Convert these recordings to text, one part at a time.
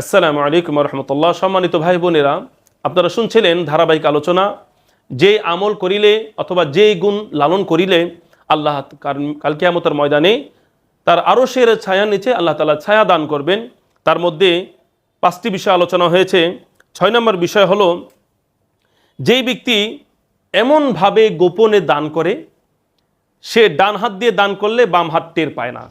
আসসালামু আলাইকুম রহমতুল্লাহ। সম্মানিত ভাই বোনেরা, আপনারা শুনছিলেন ধারাবাহিক আলোচনা যে আমল করিলে অথবা যে গুণ লালন করিলে আল্লাহ কাল কিয়ামতের ময়দানে তার আরও সের ছায়া নিচে আল্লাহ তালা ছায়া দান করবেন। তার মধ্যে পাঁচটি বিষয় আলোচনা হয়েছে। ছয় নম্বর বিষয় হলো, যেই ব্যক্তি এমনভাবে গোপনে দান করে, সে ডান হাত দিয়ে দান করলে বাম হাত টের পায় না।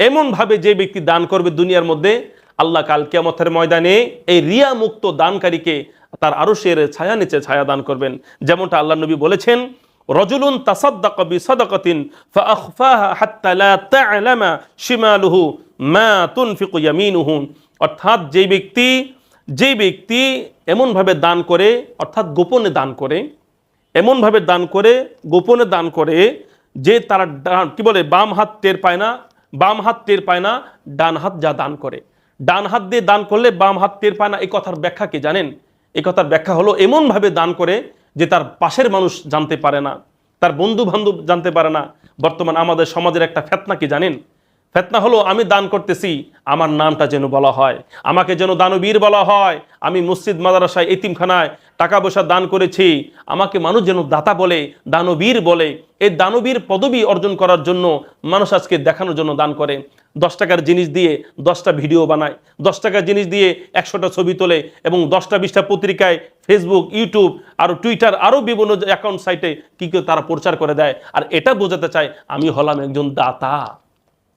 এমনভাবে যে ব্যক্তি দান করবে দুনিয়ার মধ্যে আল্লাহ কাল কেমতের ময়দানে এই রিয়া মুক্ত দানকারীকে তার আরও শের ছায়া নিচে ছায়া দান করবেন। যেমনটা আল্লাহ নবী বলেছেন, রজুলুন তাসাদ্দাক বিসাদাকাতিন ফাআখফাহা হাত্তা লা তা'লামা শিমালুহু মা তুনফিকু ইয়ামিনুহু। অর্থাৎ যেই ব্যক্তি যেই ব্যক্তি এমনভাবে দান করে, অর্থাৎ গোপনে দান করে, এমনভাবে দান করে, গোপনে দান করে যে তারা কি বলে, বাম হাত টের পায় না, বাম হাত টের পায় না, ডান হাত যা দান করে। ডান হাত দিয়ে দান করলে বাম হাত টের পায় না এই কথার ব্যাখ্যা কি জানেন? এই কথার ব্যাখ্যা হলো এমনভাবে দান করে যে তার পাশের মানুষ জানতে পারে না, তার বন্ধু বান্ধব জানতে পারে না। বর্তমান আমাদের সমাজের একটা ফেতনা কি জানেন? ফেতনা হলো আমি দান করতেছি, আমার নামটা যেন বলা হয়, আমাকে যেন দানবীর বলা হয়, আমি মসজিদ, মাদারাসায়, এতিমখানায় টাকা পয়সা দান করেছি, আমাকে মানুষ যেন দাতা বলে, দানবীর বলে, এই দানবীর পদবি অর্জন করার জন্য মানুষ আজকে দেখানোর জন্য দান করে। দশ টাকার জিনিস দিয়ে দশটা ভিডিও বানায়, দশ টাকার জিনিস দিয়ে একশোটা ছবি তোলে এবং দশটা বিশটা পত্রিকায় ফেসবুক ইউটিউব আরও টুইটার আরও বিভিন্ন অ্যাকাউন্ট সাইটে কী কেউ তারা প্রচার করে দেয়। আর এটা বোঝাতে চায়, আমি হলাম একজন দাতা।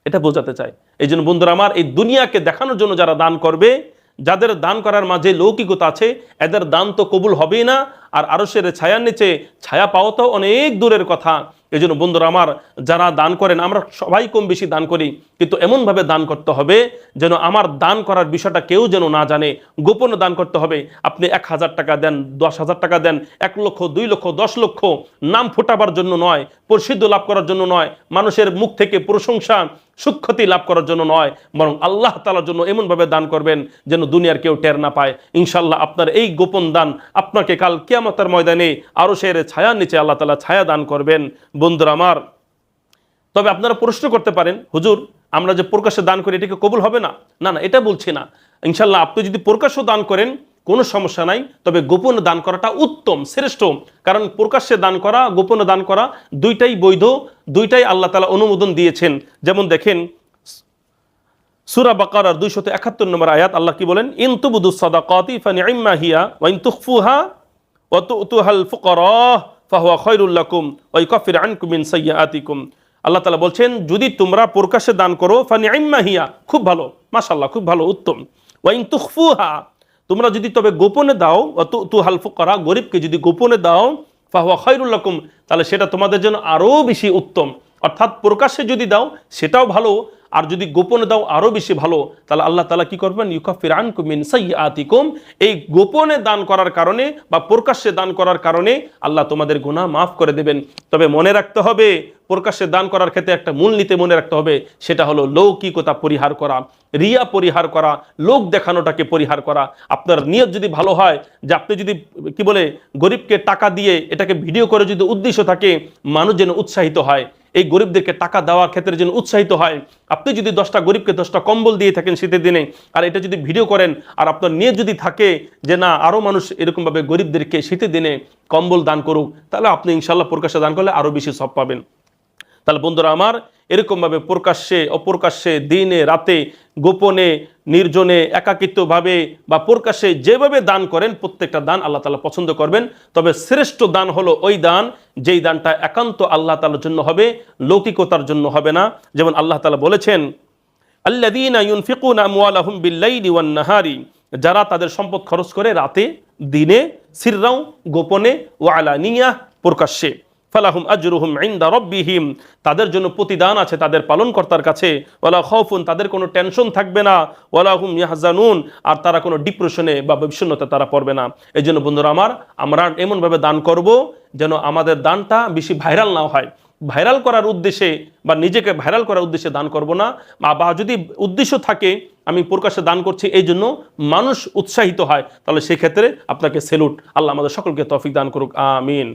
এটা বোঝাতে চাই এই জন্য বন্ধুরা, আমার এই দুনিয়াকে দেখানোর জন্য যারা দান করবে যাদের দান করার মাঝে লৌকিকতা আছে, এদের দান তো কবুল হবেই না। আর আরসের ছায়ার নিচে ছায়া পাওয়া তো অনেক দূরের কথা। এই জন্য বন্ধুরা আমার, যারা দান করেন, আমরা সবাই কম বেশি দান করি। কিন্তু এমনভাবে দান করতে হবে যেন আমার দান করার বিষয়টা কেউ যেন না জানে। গোপনে দান করতে হবে। আপনি এক হাজার টাকা দেন, দশ হাজার টাকা দেন, এক লক্ষ, দুই লক্ষ, দশ লক্ষ, নাম ফোটাবার জন্য নয়, প্রসিদ্ধ লাভ করার জন্য নয়। মানুষের মুখ থেকে প্রশংসা সুখ্যাতি লাভ করার জন্য নয়, বরং আল্লাহ তালার জন্য এমনভাবে দান করবেন যেন দুনিয়ার কেউ টের না পায়। ইনশাল্লাহ আপনার এই গোপন দান আপনাকে কাল কেয়ামতার ময়দানে আরও সের ছায়ার নিচে আল্লাহ তালা ছায়া দান করবেন। বন্ধুরা আমার, তবে আপনারা প্রশ্ন করতে পারেন, হুজুর আমরা যে প্রকাশ্যে দান করি এটাকে কবুল হবে না? না না, এটা বলছি না। ইনশাল্লাহ আপনি যদি প্রকাশ্য দান করেন, কোনো সমস্যা নাই। তবে গোপনে দান করাটা উত্তম, শ্রেষ্ঠ। কারণ প্রকাশ্যে দান করা, গোপনে দান করা দুইটাই বৈধ, দুইটাই আল্লাহ তালা অনুমোদন দিয়েছেন। যেমন দেখেন, সুরা বাকার দুইশত একাত্তর নম্বর আয়াত, আল্লাহ কি বলেন? ইন তুবুদু সাদাকাতি ফানিআম্মা হিয়া ওয়া ইন তুখফুহা ওয়া ফাহুয়া আল্লাহ তালা বলছেন, যদি তোমরা প্রকাশ্যে দান করো ফানি আইম্মা হিয়া। খুব ভালো মাসাল্লাহ খুব ভালো, উত্তম। ওয়াইন ইন তুখফুহা, তোমরা যদি তবে গোপনে দাও তু হালফু করা গরিবকে যদি গোপনে দাও, ফাহুয়া খৈরুল্লাকুম তাহলে সেটা তোমাদের জন্য আরও বেশি উত্তম। অর্থাৎ প্রকাশ্যে যদি দাও, সেটাও ভালো আর যদি গোপনে দাও আরও বেশি ভালো, তাহলে আল্লাহ তালা কি করবেন? ইউকাফির আনকুমিন আতিকুম এই গোপনে দান করার কারণে বা প্রকাশ্যে দান করার কারণে আল্লাহ তোমাদের গুণা মাফ করে দেবেন। তবে মনে রাখতে হবে, প্রকাশ্যে দান করার ক্ষেত্রে একটা মূল মূলনীতি মনে রাখতে হবে, সেটা হলো লৌকিকতা পরিহার করা, রিয়া পরিহার করা, লোক দেখানোটাকে পরিহার করা। আপনার নিয়ত যদি ভালো হয়, যে আপনি যদি, কি বলে, গরিবকে টাকা দিয়ে এটাকে ভিডিও করে যদি উদ্দেশ্য থাকে, মানুষ যেন উৎসাহিত হয়। এই গরিবদেরকে টাকা দেওয়ার ক্ষেত্রে যেন উৎসাহিত হয়। আপনি যদি দশটা গরিবকে দশটা কম্বল দিয়ে থাকেন শীতের দিনে, আর এটা যদি ভিডিও করেন, আর আপনার নিয়ে যদি থাকে যে না আরও মানুষ এরকমভাবে গরিবদেরকে শীতের দিনে কম্বল দান করুক, তাহলে আপনি ইনশাল্লাহ প্রকাশ্যে দান করলে আরও বেশি সব পাবেন। তাহলে বন্ধুরা আমার এরকমভাবে প্রকাশ্যে, অপ্রকাশ্যে, দিনে, রাতে, গোপনে, নির্জনে, একাকিত্বভাবে বা প্রকাশ্যে যেভাবে দান করেন, প্রত্যেকটা দান আল্লাহ তালা পছন্দ করবেন। তবে শ্রেষ্ঠ দান হলো ওই দান, যেই দানটা একান্ত আল্লাহ তালার জন্য হবে, লৌকিকতার জন্য হবে না। যেমন আল্লাহ তালা বলেছেন আল্লাদিনা নাহারি যারা তাদের সম্পদ খরচ করে রাতে, দিনে, সিররাও, গোপনে ওয়ালানিয়া প্রকাশ্যে। ফালাহুম আজরুহুম ইনদা রব্বিহিম। তাদের জন্য প্রতিদান আছে তাদের পালনকর্তার কাছে। ওয়ালা খৌফুন তাদের কোনো টেনশন থাকবে না। ওয়ালা হুম ইয়াহজানুন, আর তারা কোনো ডিপ্রেশনে বা বিষণ্ণতা তারা পড়বে না। এই জন্য বন্ধুরা আমার, আমরা এমনভাবে দান করব যেন আমাদের দানটা বেশি ভাইরাল না হয়। ভাইরাল করার উদ্দেশ্যে বা নিজেকে ভাইরাল করার উদ্দেশ্যে দান করব না। বা যদি উদ্দেশ্য থাকে, আমি প্রকাশ্যে দান করছি, এই জন্য মানুষ উৎসাহিত হয়। তাহলে সেক্ষেত্রে আপনাকে সেলুট। আল্লাহ আমাদের সকলকে তফিক দান করুক। আমিন।